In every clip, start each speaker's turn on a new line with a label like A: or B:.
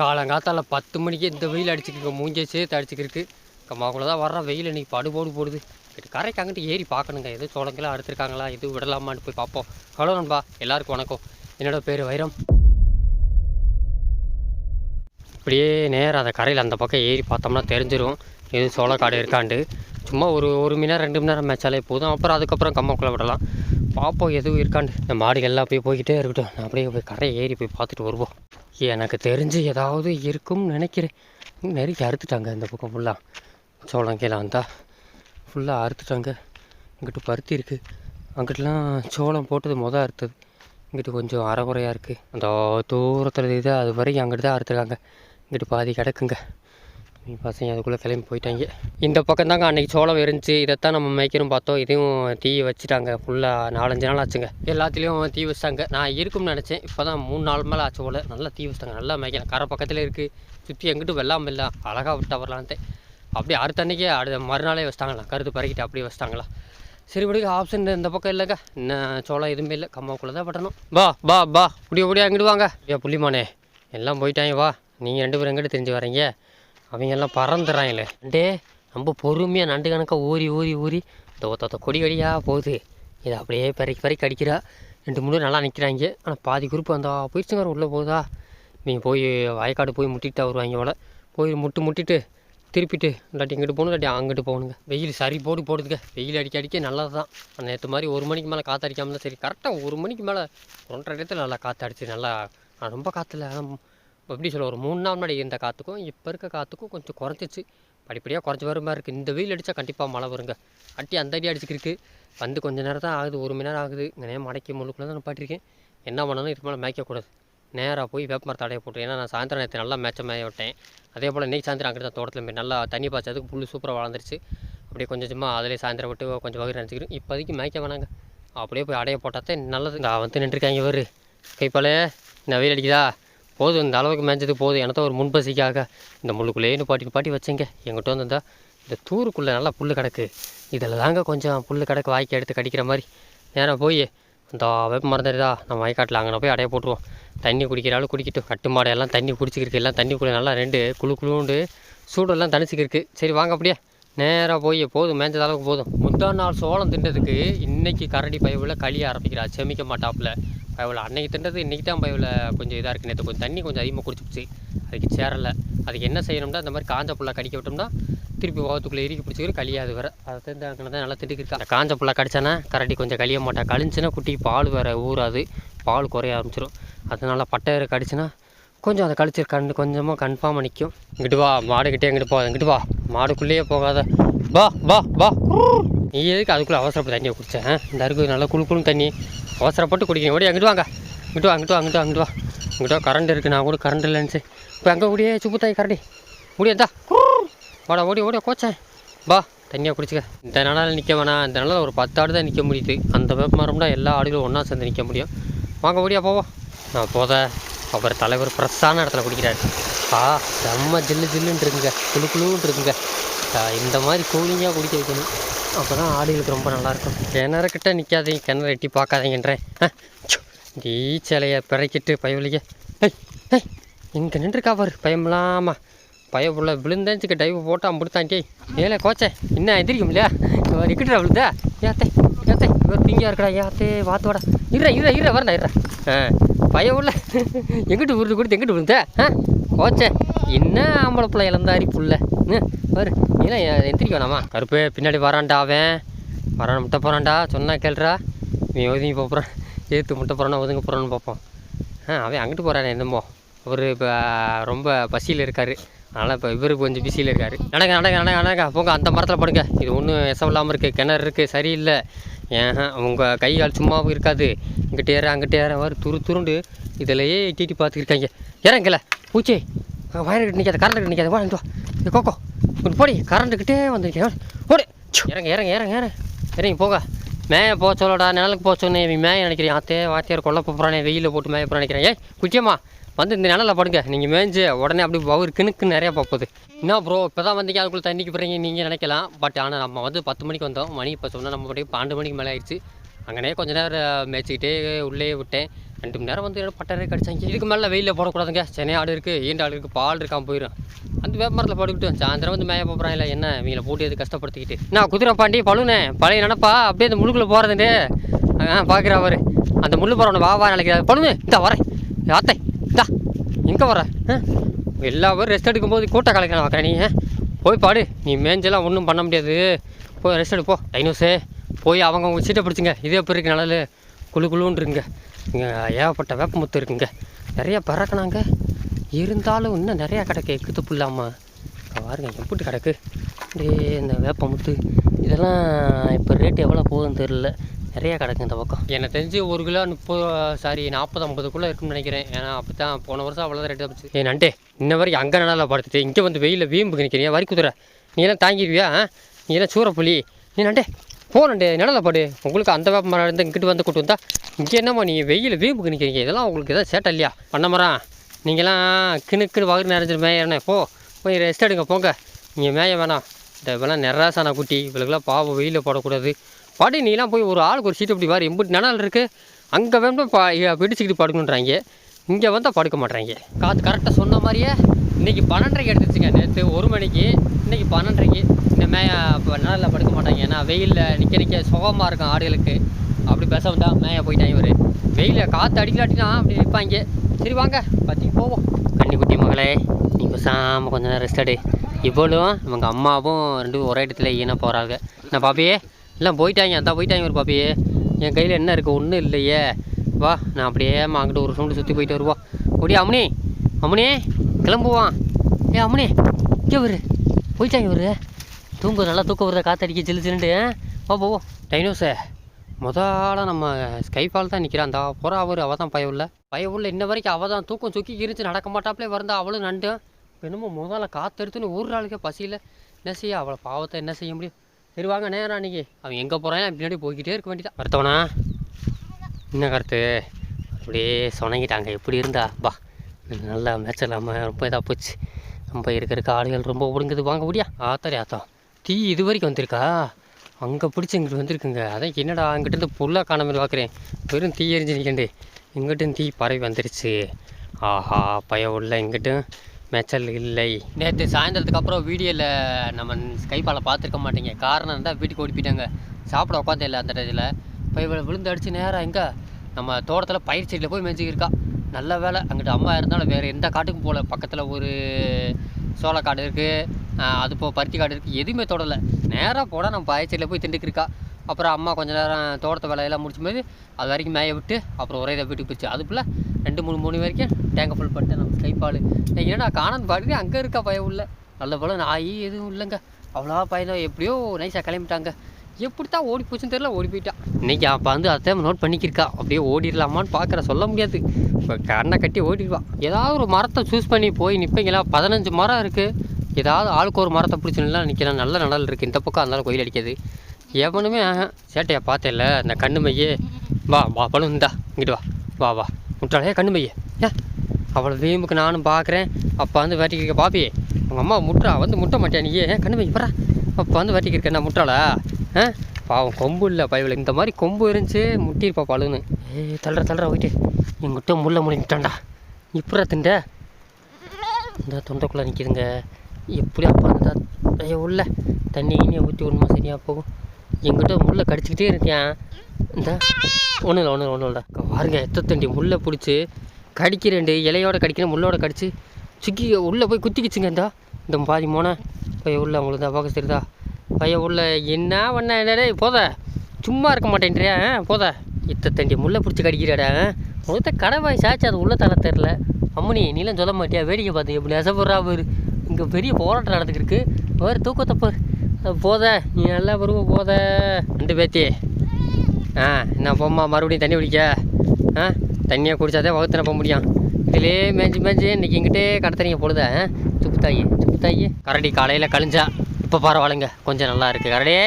A: காலங்காத்தால் பத்து மணிக்கு இந்த வெயில் அடிச்சுக்கிருக்கு மூஞ்சே சேர்த்து அடிச்சுக்கிருக்கு. கம்மாக்குள்ள தான் வர்ற வெயில் இன்னைக்கு படுபோடு போடுது. கரைக்கு அங்கிட்டு ஏறி பார்க்கணுங்க. எதுவும் சோளங்கெல்லாம் அறுத்துருக்காங்களா எதுவும் விடலாமான்னு போய் பார்ப்போம். ஹலோ நண்பா எல்லாருக்கும் வணக்கம். என்னோட பேர் வைரம். இப்படியே நேரம் அந்த கரையில் அந்த பக்கம் ஏறி பார்த்தோம்னா தெரிஞ்சிடும் எதுவும் சோளக்காடு இருக்காண்டு சும்மா ஒரு ஒரு மணி நேரம் ரெண்டு மணி நேரம் மேய்ச்சாலே போதும். அப்புறம் அதுக்கப்புறம் கம்மக்குள்ளே விடலாம். பார்ப்போம் எதுவும் இருக்காண்டு இந்த மாடுகள்லாம் அப்படியே போய்கிட்டே இருக்கட்டும். நான் அப்படியே போய் கரையை ஏறி போய் பார்த்துட்டு வருவோம். எனக்கு தெரிஞ்சு ஏதாவது இருக்கும்னு நினைக்கிறேன். நெருக்கி அறுத்துட்டாங்க இந்த பக்கம் ஃபுல்லாக சோளம் கீழே வந்தால் ஃபுல்லாக அறுத்துட்டாங்க. இங்கிட்டு பருத்தி இருக்குது அங்கிட்டலாம் சோளம் போட்டது மொதல் அறுத்தது. இங்கிட்டு கொஞ்சம் அறகுறையாக இருக்குது அந்த தூரத்தில் இது அது வரைக்கும் அங்கிட்டு தான் அறுத்துருக்காங்க. இங்கிட்டு பாதி கிடக்குங்க. பசங்க அதுக்குள்ளே கிளம்பி போயிட்டாங்க. இந்த பக்கம் தாங்க அன்றைக்கி சோளம் இருந்துச்சு இதைத்தான் நம்ம மேய்க்கணும் பார்த்தோம். இதையும் தீ வச்சுட்டாங்க. ஃபுல்லாக நாலஞ்சு நாள் ஆச்சுங்க. எல்லாத்துலேயும் தீ வச்சிட்டாங்க. நான் இருக்கும்னு நினச்சேன். இப்போ தான் மூணு நாள் மேலே ஆச்சு போல். நல்லா தீ வச்சிட்டாங்க. நல்லா மேய்க்கலாம். கரை பக்கத்தில் இருக்குது சுற்றி எங்கிட்டு வெள்ளாமல் இல்லை. அழகாக விட்டு வரலான்ட்டு அப்படியே அடுத்த அன்றைக்கே அடுத்த மறுநாளே வச்சிட்டாங்களா கருத்து பறக்கிட்டு அப்படியே வச்சிட்டாங்களா. சரி விடுங்க ஆப்ஷன் இந்த பக்கம் இல்லைங்க. இன்னும் சோளம் எதுவுமே இல்லை. கம்மாவுக்குள்ளே தான் பட்டணும். பா பா பா முடிய புடியா அங்கிட்டு வாங்க. ஏ புள்ளிமானே. எல்லாம் போயிட்டாங்க. வா. நீங்கள் ரெண்டு பேரும் எங்கிட்ட தெரிஞ்சு வரீங்க? அவங்க எல்லாம் பறந்துடுறாங்களே டே ரொம்ப பொறுமையாக நண்டு கணக்காக ஊறி ஊறி ஊறி இந்த ஒத்த கொடி கொடியாக போகுது. இதை அப்படியே பறக்கி பறக்கி அடிக்கிறா. ரெண்டு மூணு நல்லா நிற்கிறாங்க ஆனால் பாதி குரூப் அந்த போயிடுச்சுங்க உள்ளே போகுதா? நீங்கள் போய் வயக்காடு போய் முட்டிட்டு வருவாங்க போல். போய் முட்டு முட்டிட்டு திருப்பிட்டு இல்லாட்டி இங்கிட்டு போகணும் இல்லாட்டி அங்கிட்டு போகணுங்க. வெயில் சரி போடு போடுதுங்க. வெயில் அடிக்க அடிக்க நல்லது தான் நேற்று மாதிரி ஒரு மணிக்கு மேலே காற்று அடிக்காமல் தான் சரி கரெக்டாக ஒரு மணிக்கு மேலே ஒன்றரை இடத்துல நல்லா காற்று அடிச்சு நல்லா ரொம்ப காற்றுல எப்படி சொல்ல ஒரு மூணு நாள் முன்னாடி இருந்த காற்றுக்கும் இப்போ இருக்க காற்றுக்கும் கொஞ்சம் குறைஞ்சிச்சு படிப்படியாக குறைஞ்சி வர மாதிரி இருக்குது இந்த வெயில் அடித்தா கண்டிப்பாக மழை வருங்க. அட்டி அந்த அடி அடிச்சுக்கிருக்கு. வந்து கொஞ்ச நேரம் தான் ஆகுது ஒரு மணி நேரம் ஆகுது. இங்கே மடக்கி முழுக்குள்ள தான் பாட்டிருக்கேன் என்ன பண்ணணும் இதுக்கு மேலே மேய்க்கக்கூடாது நேராக போய் வேப்பமரத்தை அடைய போட்டு ஏன்னா நான் சாயந்தரம் நேரத்தை நல்லா மேட்சம் மேய விட்டேன். அதே போல் இன்றைக்கி சாயந்தரம் அங்கே தான் தோட்டத்தில் போய் நல்லா தண்ணி பாய்ச்சதுக்கு புல் சூப்பராக வளர்ந்துருச்சு. அப்படியே கொஞ்சம் சும்மா அதிலே சாயந்தரம் விட்டு கொஞ்சம் வகை நினச்சிக்கிறோம் இப்போதைக்கு மேய்க்க வேணாங்க. அப்படியே போய் அடைய போட்டால் தான் நல்லது. நான் வந்து நின்றுருக்காங்க இவர் கைப்பாலே நான் வெயில் அடிக்குதா? போதும் இந்த அளவுக்கு மேய்ஞ்சது போதும். எனத்த ஒரு முன்பசிக்காக. இந்த முள்ளுக்குள்ளேன்னு பாட்டி பாட்டி வச்சுங்க. எங்கிட்ட வந்துருந்தா இந்த தூருக்குள்ளே நல்லா புல் கிடக்கு. இதில் தாங்க கொஞ்சம் புல் கிடக்கு வாய்க்கு எடுத்து கடிக்கிற மாதிரி. நேராக போய் அந்த வேப்ப மறந்துடுதா நம்ம வயக்காட்டில் அங்கே போய் அடைய போட்டுருவோம். தண்ணி குடிக்கிற குடிக்கட்டும் கட்டு மாடையெல்லாம் எல்லாம் தண்ணி குடிச்சிக்கிருக்கு. எல்லாம் தண்ணிக்குள்ளே நல்லா ரெண்டு குழு குழுண்டு சூடெல்லாம் தணிச்சிக்கிருக்கு. சரி வாங்க அப்படியே. நேராக போய் போதும் மேய்ஞ்சது அளவுக்கு போதும். முந்தா நாள் சோளம் தின்றதுக்கு இன்றைக்கி கரடி பயவில் களி ஆரம்பிக்கிறா. செமிக்க மாட்டாப்புல. பயவில் அன்னைக்கு தின்றது இன்றைக்கி தான் பயவில் கொஞ்சம் இதாக இருக்குது நேற்று கொஞ்சம் தண்ணி கொஞ்சம் அதிகமாக குடிச்சிச்சு அதுக்கு சேரலை. அதுக்கு என்ன செய்யணும்னா அந்த மாதிரி காஞ்ச புல்லை கடிக்க விட்டோம்னா திருப்பி உகத்துக்குள்ளே இறுக்கி பிடிச்சிக்கிற கழியாது வேறு. அதை தெரிஞ்சு தான் நல்லா திட்டுக்கிருக்கு அந்த காஞ்ச புல்லை கடிச்சானா கரடி கொஞ்சம் கழிய மாட்டேன் கழிஞ்சுன்னா குட்டிக்கு பால் வேறு ஊறாது. பால் குறைய ஆரம்பிச்சிடும் அதனால் பட்டை வேறு கடிச்சுன்னா கொஞ்சம் அதை கழிச்சு கண் கொஞ்சமாக கன்ஃபார்மாக நிற்கும் இங்கிட்டு வா மாடுக்கிட்டே இங்கிட்டு போகாத இங்கிட்டு வா. மாடுக்குள்ளேயே போகாத. வா வா வா. நீ எதுக்கு அதுக்குள்ளே அவசரப்பட்டு தண்ணியை குடித்தேன் இந்த அருக்கு நல்லா குளு தண்ணி. அவசரப்பட்டு குடிக்கணும் ஓடி அங்கிட்டு வாங்க. இங்கிட்டு வா அங்கிட்டு அங்கிட்டு அங்கிட்டு வா. இங்கிட்ட கரண்ட் இருக்குது நான் கூட கரண்ட் இல்லைன்னு இப்போ அங்கே ஓடியே சுப்புத்தாய் கரண்டி முடியாதா வாடா ஓடி ஓடி கோச்சேன். வா தண்ணியாக குடிச்சுக்க. இந்த நாளால் நிற்க வேணாம் இந்த நாளில் ஒரு பத்து ஆடு தான் நிற்க முடியுது. அந்த வேப்ப மரம்னா எல்லா ஆடுகளும் ஒன்றா சேர்ந்து நிற்க முடியும். வாங்க ஓடியா போவோம். நான் போத அவர் தலைவர் ஃப்ரெஷ்ஷான இடத்துல குடிக்கிறாரு. ஆ செம்ம ஜில்லு ஜில்லுன்னு இருக்குங்க. குளு குழுன்ட்டு இருக்குங்க. இந்த மாதிரி கூலிங்காக குடிக்க வைக்கணும். அப்போ தான் ஆடுகளுக்கு ரொம்ப நல்லாயிருக்கும் கிணறுக்கிட்ட நிற்காதீங்க கிணறு எட்டி பார்க்காதீங்கன்றேன் டீ சிலையை பிறக்கிட்டு பயவலிக்க ஏய் ஏய் இங்கே நின்றுருக்கா பாரு பயமில்லாமா. பயப்புள்ள விழுந்தேச்சுக்க டைவ் போட்டு அம்பிடுத்தான் டேய் ஏலே கோச்சே என்ன எதிரிக்கும் இல்லையா? இவர் இக்கிட்டா விழுந்தா? ஏத்தே ஏத்தே இவர் திங்கியா இருக்கடா? ஏத்தே வாத்தோட இருற இருற இருற வரண்டா இருற ஆ பய உள்ள எங்கிட்டு விழுந்து கொடுத்து எங்கிட்டு விழுந்த? ஆ கோச்சே. என்ன ஆம்பளை பிள்ளை இழந்தாரி புள்ள? ம், பாரு இல்லை எந்திரிக்க வேணாமா கருப்பு பின்னாடி வரான்டா அவன். வரான் முட்டை போகிறான்டா சொன்னா கேள்றா நீ ஒதுங்கி போகிறான் ஏற்று முட்டை போகிறானா ஒதுங்க போகிறான்னு பார்ப்போம். ஆ அவன் அங்கிட்டு போகிறானே என்னமோ. அவர் இப்போ ரொம்ப பசியில் இருக்கார். அதனால் இப்போ இவர் கொஞ்சம் பிஸியில் இருக்கார். நடங்க நடங்க நடங்க நடங்க. போங்க அந்த மரத்தில் படுங்க. இது ஒன்றும் விஷம் இல்லாமல் இருக்குது கிணறு இருக்குது சரியில்லை. ஏன் உங்கள் கை கால் சும்மாவும் இருக்காது. இங்கிட்ட ஏற அங்கிட்ட ஏற. வர துரு துருண்டு. இதிலையே எட்டிட்டு பார்த்துருக்காங்க இறங்கல பூச்சி. வயர்கிட்ட நிற்காது கரண்ட்டு நிற்காது வா இங்கே கோக்கோ ஏய், போடி கரண்ட்டுக்கிட்டே வந்துருக்கேன். ஓடு. இறங்க இறங்க இறங்க இறங்க. இறங்கி போக. மேய போக சொல்லடா நிழலுக்கு போக சொன்னேன் இவன் மேய நினைக்கிறேன் ஆத்தே வாத்தியார் கொல்ல போகிறானே வெயிலில் போட்டு மேய போகிறான் நினைக்கிறேன். ஏய் குச்சியம்மா வந்து இந்த நிழலில் படுங்க. நீங்கள் மேய்ஞ்சு உடனே அப்படி பவர் கிணுக்கு நிறையா பார்ப்போது என்ன ப்ரோ இப்போ தான் வந்தீங்க அதுக்குள்ளே தண்ணிக்கு போகிறீங்க நீங்கள் நினைக்கலாம். பட் ஆனால் நம்ம வந்து பத்து மணிக்கு வந்தோம். மணி இப்போ சொன்னால் நம்ம அப்படியே பன்னெண்டு மணிக்கு மேலே ஆயிடுச்சு. அங்கனே கொஞ்ச நேரம் மேய்ச்சிக்கிட்டே உள்ளே விட்டேன். ரெண்டு மணி நேரம் வந்து பட்டரே கடிச்சாங்க. இதுக்கு மேலே வெயிலில் போடக்கூடாதுங்க. சென்னை ஆடு இருக்குது ஈண்ட ஆடு இருக்குது பால் இருக்காம போயிடும் அந்த வேப்பமரத்தில் படுக்கிட்டு சாயந்தரம் வந்து மேய போகிறான் இல்லை என்ன? இவங்களை போட்டு எது கஷ்டப்படுத்திக்கிட்டு. நான் குதிரை பாண்டி பழுனே. பழைய நினப்பா? அப்படியே அந்த முழுக்குள்ளே போகிறதுண்டு ஆ பார்க்குறா அவர். அந்த முள்ளு போகிறவனை வா வா நினைக்கிறாரு. பழுனு இந்த வரேன் ஆத்தை இந்தா. எங்கே வர? எல்லா பேரும் ரெஸ்ட் எடுக்கும்போது கூட்ட கலைக்கலாம் வைக்கிற நீ போய் பாடு. நீ மேஞ்செல்லாம் ஒன்றும் பண்ண முடியாது. போய் ரெஸ்ட் எடுப்போ டைனோஸு. போய் அவங்க அவங்க சீட்டை பிடிச்சிங்க. இதே எப்படி இருக்கு நிழல். குளு குளுன்னு இங்கே ஏகப்பட்ட வேப்பமுத்து இருக்குங்க. நிறைய பறக்கணாங்க இருந்தாலும் இன்னும் நிறையா கிடக்கு எக்குத்து புல்லாமல் பாருங்க எப்படி கிடக்கு. அப்படியே இந்த வேப்பமுத்து. இதெல்லாம் இப்போ ரேட் எவ்வளோ போகுதுன்னு தெரில நிறையா கிடக்கு இந்த பக்கம். எனக்கு தெரிஞ்சு ஒரு கிலோ முப்பது சாரி நாற்பது ஐம்பதுக்குள்ளே இருக்குன்னு நினைக்கிறேன். ஏன்னா அப்போ தான் போன வருஷம் அவ்வளோதான் ரேட்டு போச்சு. ஏ நண்டே இன்ன வரைக்கும் அங்கே நல்லா படுத்துட்டு இங்கே வந்து வெயிலில் வீம்புக்கு நிற்கிறீங்க வரி குதிரை நீ எல்லாம் தாங்கிடுவியா? நீ எல்லாம் சூறப்புலி. நீ நண்டே போனண்டே நிழலை நிழல படு? உங்களுக்கு அந்த வேப்ப மரம் இருந்து இங்கிட்டு வந்து கூட்டு வந்தா இங்கே என்னம்மா நீங்கள் வெயில் வீம்புக்கு நிற்கிறீங்க இதெல்லாம் உங்களுக்கு எதாவது சேட்டை இல்லையா? பண்ண மரம். நீங்களாம் கிணுக்குன்னு வகுறு நிறைஞ்சிரு மேயறனே போ போய் ரெஸ்ட் எடுங்க போங்க. நீங்கள் மேய வேணாம். இந்த இவெல்லாம் நிறாசான குட்டி. இவளுக்குலாம் பாவம் வெயிலில் போடக்கூடாது. படி நீலாம் போய் ஒரு ஆளுக்கு ஒரு சீட்டு இப்படி வாரி. எம்பிட்டு நிழல் இருக்குது அங்கே வேணும் பா பிடிச்சிக்கிட்டு படுக்கணுன்றாங்க இங்கே வந்தால் படுக்க மாட்டேறாங்க காற்று கரெக்டாக சொன்ன மாதிரியே இன்றைக்கி பன்னெண்டரைக்கு எடுத்துச்சுங்க நேற்று ஒரு மணிக்கு இன்றைக்கி பன்னெண்டரைக்கு. இனிமே இப்போ நிழலில் படுக்க மாட்டாங்க. ஏன்னா வெயிலில் நிற்க நிற்க சுகமாக இருக்கும் ஆடுகளுக்கு. அப்படி பேச வந்தால் மேய போயிட்டாங்க இவர். வெயிலில் காற்று அடிக்கலாட்டினா அப்படி நிற்பாங்க சரி வாங்க. பற்றி போவோம். கன்னிக்குட்டி மகளே நீ பேசாமல் கொஞ்சம் நேரம் ரெஸ்ட் எடு. இவளும் இவங்க அம்மாவும் ரெண்டு ஒரே இடத்துல ஈன போகிறாங்க என்ன பாப்பியே? எல்லாம் போயிட்டாங்க. அதான் போயிட்டாங்க ஒரு பாப்பியே. என் கையில் என்ன இருக்குது ஒன்றும் இல்லையே. வா நான் அப்படியே அங்கிட்ட ஒரு சூண்டு சுற்றி போயிட்டு வருவோம். ஓடி அம்னி. அம்னி. கிளம்புவான். ஏ அம்மனி இங்கே வரு போயிட்டாங்க வரு தூங்க நல்லா தூக்கம் வருதா? காத்தடிக்க ஜில்லு ஜில்லுண்டு ஓ போவோம் டைனோஸே முதல்ல நம்ம ஸ்கைஃபால் தான் நிற்கிறான் அந்த புறா அவர் அவள் தான் பயவுள்ள பயவுள்ள இன்ன வரைக்கும் அவள் தான் தூக்கம் சுக்கி கிரிச்சு நடக்க மாட்டாப்லே வருந்தா அவளும் நண்டு. என்னமோ முதல்ல காத்தெடுத்துன்னு ஒரு நாளுக்கே பசியில் என்ன செய்ய? அவளை பாவத்தை என்ன செய்ய முடியும்? சரி வாங்க நேரம் அன்னைக்கு. அவன் எங்கே போகிறான் பின்னாடி போய்கிட்டே இருக்க வேண்டியதான் வருத்தவனா என்ன கருத்து? அப்படியே சொனங்கிட்டாங்க எப்படி இருந்தா? பா. நல்லா மேட்சலாமல் ரொம்ப இதாக போச்சு. நம்ம இருக்கிற காடுகள் ரொம்ப ஒடுங்குது. வாங்க முடியா ஆத்தாரி ஆத்தா. தீ இது வரைக்கும் வந்திருக்கா? அங்கே பிடிச்சி இங்கிட்டு வந்திருக்குங்க. அதான் என்னடா அங்கிட்டு புல்லாக காணாமல் பார்க்குறேன் வெறும் தீ எரிஞ்சு நிற்கண்டு இங்கிட்டும் தீ பறவை வந்துருச்சு. ஆஹா பய உள்ள இங்கிட்டும் மேச்சல் இல்லை. நேற்று சாயந்தரத்துக்கு அப்புறம் வீடியோவில் நம்ம கைப்பாலை பார்த்துருக்க மாட்டீங்க. காரணம் இருந்தால் வீட்டுக்கு ஓடிப்பிட்டாங்க சாப்பிட உட்காந்தே இல்லை அந்த இடத்துல. இப்போ விழுந்து அடித்து நேராக எங்கே? நம்ம தோட்டத்தில் பயிர் செடியில் போய் மேய்ச்சிக்கிருக்கா நல்ல வேலை. அங்கிட்ட அம்மா இருந்தாலும் வேறு எந்த காட்டுக்கும் போகல. பக்கத்தில் ஒரு சோளக்காடு இருக்குது அது போ பருத்தி காடு இருக்குது எதுவுமே தொடலை. நேராக போனால் நம்ம பயிர் போய் திண்டுக்கிருக்கா அப்புறம் அம்மா கொஞ்ச நேரம் தோட்டத்தை வேலையெல்லாம் முடிச்சும் போது அது வரைக்கும் மேய விட்டு அப்புறம் ஒரே இதை வீட்டுக்கு போச்சு. அதுக்குள்ளே ரெண்டு மூணு மணி வரைக்கும் டேங்கை ஃபுல் பண்ணிட்டு நம்ம கைப்பால் என்னடா காணாந்து பாடுது அங்கே இருக்கா பயம் உள்ள நல்ல போல் நாய் எதுவும் இல்லைங்க. அவ்வளோ பையன் எப்படியோ நைஸாக கிளம்பிட்டாங்க. எப்படி தான் ஓடி போச்சுன்னு தெரியல ஓடி போயிட்டான் இன்னைக்கு அப்போ வந்து அதை நோட் பண்ணிக்கிருக்கா. அப்படியே ஓடிடலாமான்னு பார்க்குற சொல்ல முடியாது. இப்போ கண்ணை கட்டி ஓடிடுவா. ஏதாவது ஒரு மரத்தை சூஸ் பண்ணி போய் நிற்பீங்களா பதினஞ்சு மரம் இருக்குது ஏதாவது ஆளுக்கு ஒரு மரத்தை பிடிச்சுன்னா நிற்கலாம் நல்ல நடல் இருக்குது இந்த பக்கம் அதனால கோயில் அடிக்காது. எவனுமே சேட்டையை பார்த்தேல்ல அந்த கண்ணு மையே. வா வா பழம் இந்தா இங்கிட்டு வா. வா வா. முட்டாளையே கண்ணு மையே. ஏ அவ்வளோ வீம்புக்கு நானும் பார்க்குறேன். அப்போ வந்து வேட்டிக்கு பாப்பி உங்கள் அம்மா முட்டா வந்து முட்ட மாட்டியா நீ ஏன் கண்ணு மைய போகிறா அப்போ வந்து வேட்டிக்கு இருக்க முட்டாளா ஆ? பாவம் கொம்பு இல்லை பயவில் இந்த மாதிரி கொம்பு இருந்துச்சு முட்டியிருப்பா பழுன்னு ஏய் தள்ளுற தள்ளுற போயிட்டு. எங்கிட்ட முள்ள முடிஞ்சிட்டான்டா இப்படா திண்ட? இந்த தொண்டைக்குள்ளே நிற்கிதுங்க எப்படி அப்பா இருந்தா? ஐயோ உள்ள. தண்ணி இனியை ஊற்றி ஒன்றுமா சரியாக போகும். எங்கிட்ட முள்ளை கடிச்சிக்கிட்டே இருக்கேன் இந்த. ஒன்றும் இல்லை ஒன்றும் இல்லை ஒன்றும் இல்லை பாருங்க எத்த தண்டி முள்ளை பிடிச்சி கடிக்கிறேன் இலையோட கடிக்கிறேன் முள்ளோட கடிச்சு. சுக்கி உள்ளே போய் குத்திக்கிச்சுங்க இந்த. இந்த பாதி மோனை. பைய உள்ள உங்களுக்கு தான் பார்க்க தெரியுதா பைய உள்ள என்ன பண்ண என்னடே போத. சும்மா இருக்க மாட்டேன்றியா? போத. இத்த தண்டி முள்ளை பிடிச்சி கடிக்கிறாடா உங்கள்கிட்ட கடவாய் சாச்சு அது உள்ள தலை தெரில அம்மனி நீலாம் சொல்ல மாட்டியா? வேடிக்கை பார்த்து எப்படி நெசப்படுறா போயிரு இங்கே பெரிய போராட்டம் நடந்துக்கிருக்கு. வேறு தூக்கத்தை போர். போத. நீ நல்லா பருவ போத. ரெண்டு பேத்தி. ஆ என்ன போம்மா மறுபடியும் தண்ணி குடிக்க? ஆ தண்ணியை குடிச்சாதே வகுத்துல போக முடியும். இதிலே மேய்ஞ்சி மேய்ஞ்சி இன்றைக்கி இங்கிட்டே கடத்துறீங்க பொழுத ஆ? சுப்புத்தாயி சுப்புத்தாயி கரடி காலையில் கழிஞ்சா. இப்போ பரவாயில்லைங்க. கொஞ்சம் நல்லா இருக்குது கரடியே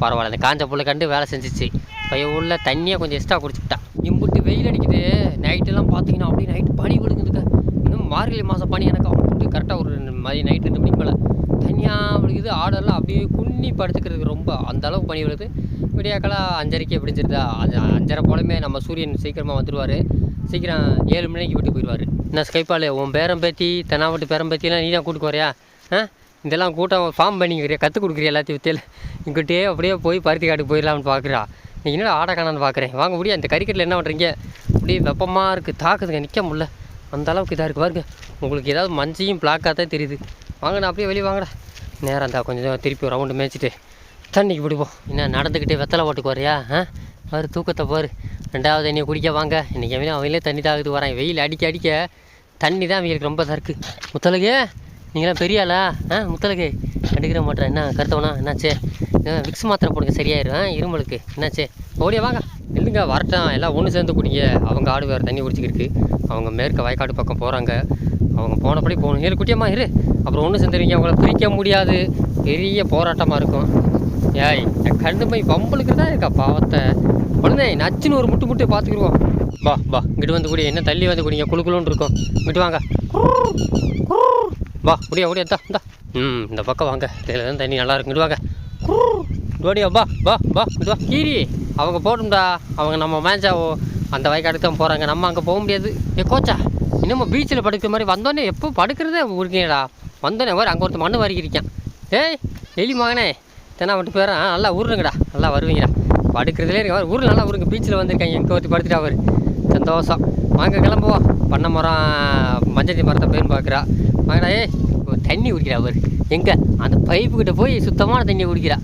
A: பரவாயில்ல. இந்த காஞ்ச புல்லை கண்டு வேலை செஞ்சிச்சு. பையன் உள்ள தண்ணியை கொஞ்சம் எக்ஸ்ட்ரா குடிச்சுட்டா இம்புட்டு வெயில் அடிக்குது. நைட்டெல்லாம் பார்த்தீங்கன்னா அப்படியே நைட்டு பனி விழுங்குதுங்க இன்னும் மார்கழி மாதம் பனி எனக்கு அப்படி கரெக்டாக ஒரு மாதிரி நைட் ரெண்டு மணிக்கு மேலே. தனியாக விழுகுது. ஆடெல்லாம் அப்படியே குன்னி படுத்துக்கிறதுக்கு ரொம்ப அந்த அளவுக்கு பனி விழுது விடியாக்கெல்லாம் அஞ்சரைக்கு விடிஞ்சிருதா அது அஞ்சரை போலமே நம்ம சூரியன் சீக்கிரமாக வந்துடுவார் சீக்கிரம் ஏழு மணிக்கு வீட்டுக்கு போயிடுவார் என்ன ஸ்கைப்பால் உன் பேரம் பேத்தி தென்னாவட்டு பேரம் பேத்திலாம் நீ தான் கூட்டுக்கு வரையா ஆ? இதெல்லாம் கூட்டம் ஃபார்ம் பண்ணிக்கிறியா கற்றுக் கொடுக்குறியா எல்லாத்தையும் வித்தியில் இங்கிட்டே அப்படியே போய் பருத்தி காட்டுக்கு போயிடலாம்னு பார்க்குறா நீ என்னடா ஆடை காணான்னு பார்க்குறேன் வாங்க முடியும் அந்த கறிக்கட்டில் என்ன பண்ணுறீங்க அப்படியே வெப்பமாக இருக்குது தாக்குதுங்க நிற்க முடில அந்த அளவுக்கு இதாக இருக்குது பாருங்க. உங்களுக்கு ஏதாவது மஞ்சையும் பிளாக்காக தான் தெரியுது. வாங்கண்ணா அப்படியே வெளியே வாங்கடா. நேரம் தான் கொஞ்சம் திருப்பி ரவுண்டு மேய்ச்சிட்டு தண்ணிக்கு பிடிப்போம். என்ன நடந்துக்கிட்டே வெத்தலை ஓட்டுக்கு வரையா ஆ? பாரு தூக்கத்தை பாரு. ரெண்டாவது தண்ணியை குடிக்க வாங்க. இன்றைக்கி அவங்களே தண்ணி தாக்குது வரேன். வெயில் அடிக்க அடிக்க தண்ணி தான் அவங்களுக்கு ரொம்ப தான் இருக்குது முத்தலகு நீங்களாம் பெரிய ஆளா ஆ முத்தலுக்கு கண்டுக்கிற மாட்டேன் என்ன கருத்தவனா? என்னாச்சு? விக்ஸ் மாத்திரை போடுங்க சரியாயிரும். இருமலுக்கு என்னாச்சு? ஓடியா வாங்க. இல்லைங்க வரட்டான் எல்லாம் ஒன்று சேர்ந்து குடிங்க. அவங்க ஆடு வேறு தண்ணி குடிச்சிக்கிருக்கு அவங்க மேற்க வயக்காடு பக்கம் போகிறாங்க அவங்க போனபடி போகணும். ஏழு குட்டியம்மா இரு. அப்புறம் ஒன்று சேர்ந்துருவீங்க. அவங்கள பிரிக்க முடியாது. பெரிய போராட்டமாக இருக்கும். ஏய் என் கண்டு போய் பம்பளுக்கு தான் இருக்கா பாவத்தை? உடனே நச்சுன்னு ஒரு முட்டு முட்டு பார்த்துக்கிடுவோம் பா பா இங்கிட்டு வந்து குடி. என்ன தள்ளி வந்து குடிங்க. குளு குளுன்னு இருக்கும். விட்டு வாங்க. வா முடியா முடியா தா இந்தா. ம் இந்த பக்கம் வாங்க. இதில் தான் தண்ணி நல்லா இருக்கு. இங்கிட்டு வாங்க. ஓடியா வா வா வா வா. கீரி அவங்க போடும்டா அவங்க நம்ம மேஞ்சாவோ அந்த வயக்காடுக்கு தான் போகிறாங்க நம்ம அங்கே போக முடியாது. ஏ கோச்சா இன்னமும் பீச்சில் படுக்கிற மாதிரி வந்தோடனே எப்போ படுக்கிறதே இருக்கீங்கடா வந்தோடனே வர அங்கே ஒருத்தர் மண்ணு வாரிக்கிருக்கேன் ஏய் எலி மகனே. தென்னா மட்டும் பேரா நல்லா ஊருங்கடா. நல்லா வருவீங்கடா. படுக்கிறதுலே இருக்க அவர் ஊரில் நல்லா உருங்க பீச்சில் வந்திருக்காங்க. எங்கே ஒருத்தி படுத்துட்டா அவர் சந்தோஷம். வாங்க கிளம்புவோம். பண்ண மரம் மஞ்சத்தி மரத்தை பேர் பார்க்குறா வாங்கடா தண்ணி குடிக்கிறா அவர் எங்கே? அந்த பைப்புக்கிட்ட போய் சுத்தமான தண்ணியை குடிக்கிறா.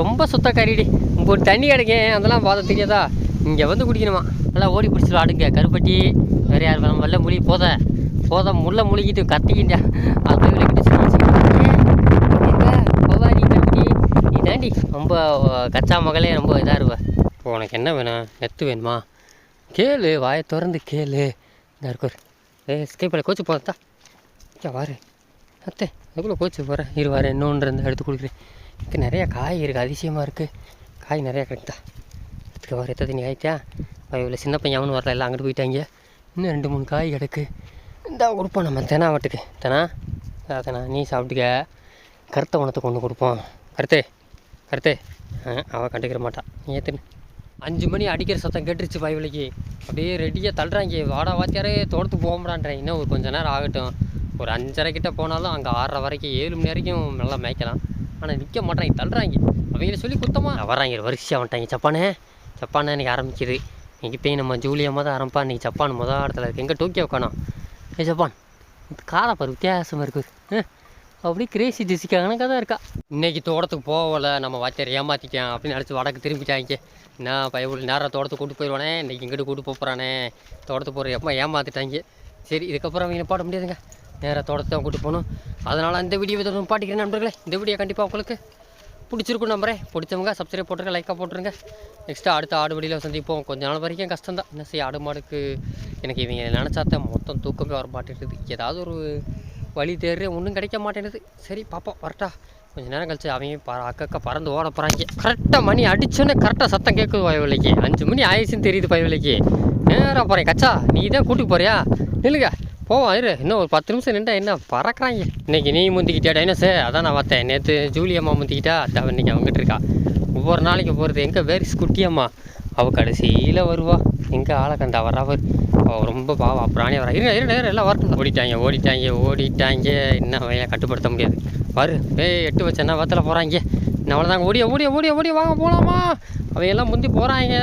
A: ரொம்ப சுத்த கறிடி இப்போ ஒரு தண்ணி கிடைக்கும் அதெல்லாம் பார்த்தா தெரியாதா? இங்கே வந்து குடிக்கணுமா? நல்லா ஓடி பிடிச்சிடும் அடுங்க கருப்பட்டி. வேறு யார் வேணும் வல்ல முழி போத. போத முள்ள முழுகிட்டு கத்திக்கிட்டா அது போய் விளக்கிட்டு நீ தாண்டி ரொம்ப கச்சா மகளே ரொம்ப இதாக இருவ இப்போ உனக்கு என்ன வேணும்? நெத்து வேணுமா? கேளு வாயை திறந்து கேளு. இந்த இருக்கும் ஏ ஸ்கேப்பில் கோச்சு போதா இங்கே வாரு. அத்தை அதுக்குள்ளே போச்சு போகிறேன் இரு வரேன் இன்னொன்று இருந்து எடுத்து கொடுக்குறேன். இங்கே நிறையா காய் இருக்குது அதிசயமாக இருக்குது காய் நிறையா கிடைக்குதா? எடுத்துக்க வர எத்தனை நீ ஆயிட்டா இவ்வளோ சின்ன பையன் அவனு வரல எல்லாம் அங்கிட்டு போயிட்டாங்க. இன்னும் ரெண்டு மூணு காய் கிடக்கு. இந்த கொடுப்போம் நம்ம தெனா வட்டுக்கு. தெனா? தெனா நீ சாப்பிட்டுக்க. கருத்தை உணத்தை கொண்டு கொடுப்போம். கருத்தே கருத்தே. ஆ, கண்டுக்கிற மாட்டான் நீ ஏற்றுன்னு அஞ்சு மணி அடிக்கிற சத்தம் கேட்டுருச்சு பயவிலைக்கு அப்படியே ரெடியாக தள்ளுறாங்க. வாடா வாத்தியாரே தோட்டத்துக்கு போகமுடான்றேன் இன்னும் ஒரு கொஞ்ச நேரம் ஆகட்டும். ஒரு அஞ்சரை கிட்ட போனாலும் அங்கே ஆறரை வரைக்கும் ஏழு மணி வரைக்கும் நல்லா மேய்க்கலாம். ஆனால் நிற்க மாட்டாங்க தள்ளுறாங்க. அவங்கள சொல்லி குத்தமாக வராங்க வரிசையாக வந்துட்டாங்க ஜப்பானே. ஜப்பானே இன்றைக்கி ஆரம்பிக்குது. இன்றைக்கி போய் நம்ம ஜூலியமாக தான் ஆரம்பிப்பா இன்றைக்கி ஜப்பான் முதல் இடத்துல இருக்குது எங்கே டோக்கியோ காணோம் ஏ ஜப்பான் இது காரை பாரு வித்தியாசமாக இருக்குது அப்படி கிரேசி ஜெசிக்கா கணக்காக தான் இருக்கா. இன்றைக்கி தோட்டத்துக்கு போகல நம்ம வாத்தியார் ஏமாத்திட்டேன் அப்படின்னு நினச்சி வடக்கு திரும்பிட்டாங்க. நான் பயவுள் நேரம் தோட்டத்துக்கு கூட்டு போயிடுவானே இன்னைக்கு இங்கிட்டு கூட்டு போகிறானே தோட்டத்துக்கு போகிற எப்போ ஏமாற்றிட்டாங்க சரி இதுக்கப்புறம் அவங்க பாட முடியாதுங்க. நேராக தோட்டத்தை தான் கூட்டு போகணும். அதனால் அந்த வீடியோ இதோட பாட்டிக்கிறேன் நண்பர்களே. இந்த வீடியோ கண்டிப்பாக உங்களுக்கு பிடிச்சிருக்கும் நம்புறேன் பிடிச்சவங்க சப்ஸ்கிரைப் போட்டுருங்க லைக்காக போட்டுருங்க. நெக்ஸ்ட்டு அடுத்த ஆடு வழியில் சந்திப்போம். கொஞ்ச நாள் வரைக்கும் கஷ்டம் தான் என்ன செய்ய ஆடு மாடுக்கு எனக்கு இவங்க நினச்சாத்தான் மொத்தம் தூக்கமே வர மாட்டேங்குது. ஏதாவது ஒரு வழி தேர்றே ஒன்றும் கிடைக்க மாட்டேங்குது. சரி பார்ப்போம் வரட்டா. கொஞ்ச நேரம் கழிச்சு அவங்க ப அக்கக்க பறந்து ஓட போகிறாங்க கரெக்டாக மணி அடிச்சோன்னே கரெக்டாக சத்தம் கேட்குது பயவிலைக்கு அஞ்சு மணி ஆயிடுச்சுன்னு தெரியுது பயவிலைக்கு நேராக போகிறேன் கச்சா நீ தான் கூட்டிட்டு போறியா? நில்லுங்க. போவோம் இரு இன்னும் ஒரு பத்து நிமிஷம் நின்றா என்ன பறக்கிறாங்க? இன்னைக்கு நீ முந்திக்கிட்டியா டைனோஸு அதான் நான் பார்த்தேன். நேற்று ஜூலியம்மா முந்திக்கிட்டா அதான் இன்றைக்கி அவங்ககிட்ட இருக்கா. ஒவ்வொரு நாளைக்கு போகிறது எங்கே வேரிஸ் குட்டியம்மா அவள் கடைசியில் வருவா. எங்கே ஆளை கண்டா அவர் அவள் ரொம்ப பாவா பிராணி வரா இருங்க இருங்க எல்லாம் வரட்டும். ஓடிட்டாங்க ஓடிட்டாங்க ஓடிட்டாங்க. இன்னும் அவன் கட்டுப்படுத்த முடியாது. வரு ஏய் எட்டு வச்சு என்ன வத்தில் போகிறாங்க நம்மளை தாங்க ஓடிய ஓடிய ஓடிய ஓடிய. வாங்க போகலாமா அவங்க எல்லாம் முந்தி போகிறாங்க